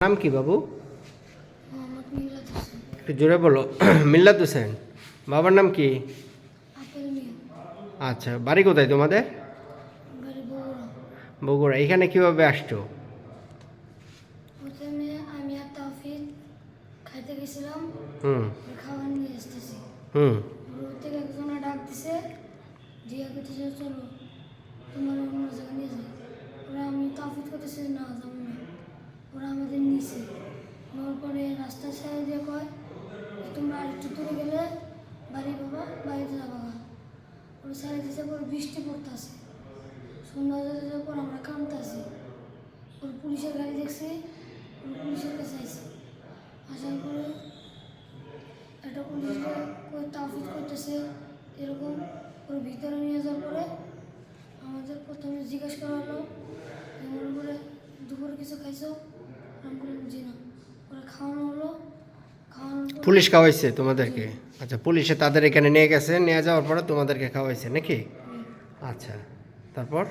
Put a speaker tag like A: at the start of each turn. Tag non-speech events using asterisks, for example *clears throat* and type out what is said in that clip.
A: নাম কি বাবু? একটু জোরে বলো। *clears throat* মিল্লাত হোসেন। বাবার নাম কি? আচ্ছা বাড়ি কোথায় তোমাদের?
B: বগুড়া।
A: এখানে কীভাবে আসছো? হুম। হুম।
B: ডাক দিছে চলো তোমার অন্য জায়গায় নিয়ে যাই ওরা আমি তাফিদ করতেছি না যাব না ওরা আমাদের নিচে নেওয়ার পরে রাস্তার দিয়ে কয়, যে তোমরা আরেকটু দূরে গেলে বাড়ি বাবা বাড়িতে যাবা গা। ওরা সাইড দিছে পরে বৃষ্টি পড়তেছে, সন্ধ্যা যাওয়ার পর আমরা কামতেছি। ওর পুলিশের গাড়ি দেখছি, ওর পুলিশের কাছে আইছি। আসার পরে একটা পুলিশকে তাফিজ করতেছে, এরকম ওর ভিতরে নিয়ে যাওয়ার পরে আমাদের প্রথমে জিজ্ঞেস করা হলো এমন করে দুপুরে কিছু খাইছো? আমি বললাম, জি না। ওরা খাওয়ানো
A: পুলিশ খাওয়াইছে তোমাদেরকে। আচ্ছা পুলিশে তাদের এখানে নিয়ে গেছে, নিয়ে যাওয়ার পরে তোমাদেরকে খাওয়াইছে নাকি? আচ্ছা তারপর?